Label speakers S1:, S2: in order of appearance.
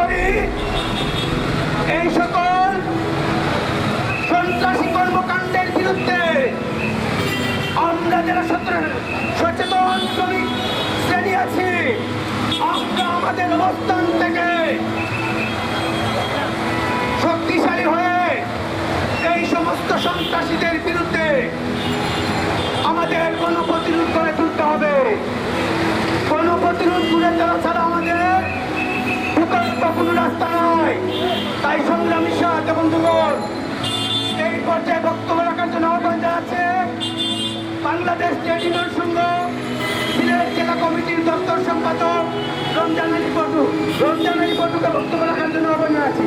S1: করি। এই সকল সন্ত্রাসী কর্মকাণ্ডের বিরুদ্ধে আমরা যারা সচেতন শ্রমিক শ্রেণি আছি, আমরা আমাদের অবস্থান থেকে শক্তিশালী হয়ে এই সমস্ত সন্ত্রাসীদের বিরুদ্ধে আমাদের কোনো প্রতিরোধ করে তুলতে হবে। রাস্তা নয় তাই সংগ্রামী সাহায্য বন্ধুগণ এই পর্যায়ে বক্তব্য রাখার জন্য আহ্বান জানাচ্ছে বাংলাদেশ ট্রেড ইউনিয়ন সংঘ, সিলেট জেলা কমিটির দপ্তর সম্পাদক রমজান আলী পটু। রমজান আলী পটুকে বক্তব্য রাখার জন্য আহ্বান জানাচ্ছি।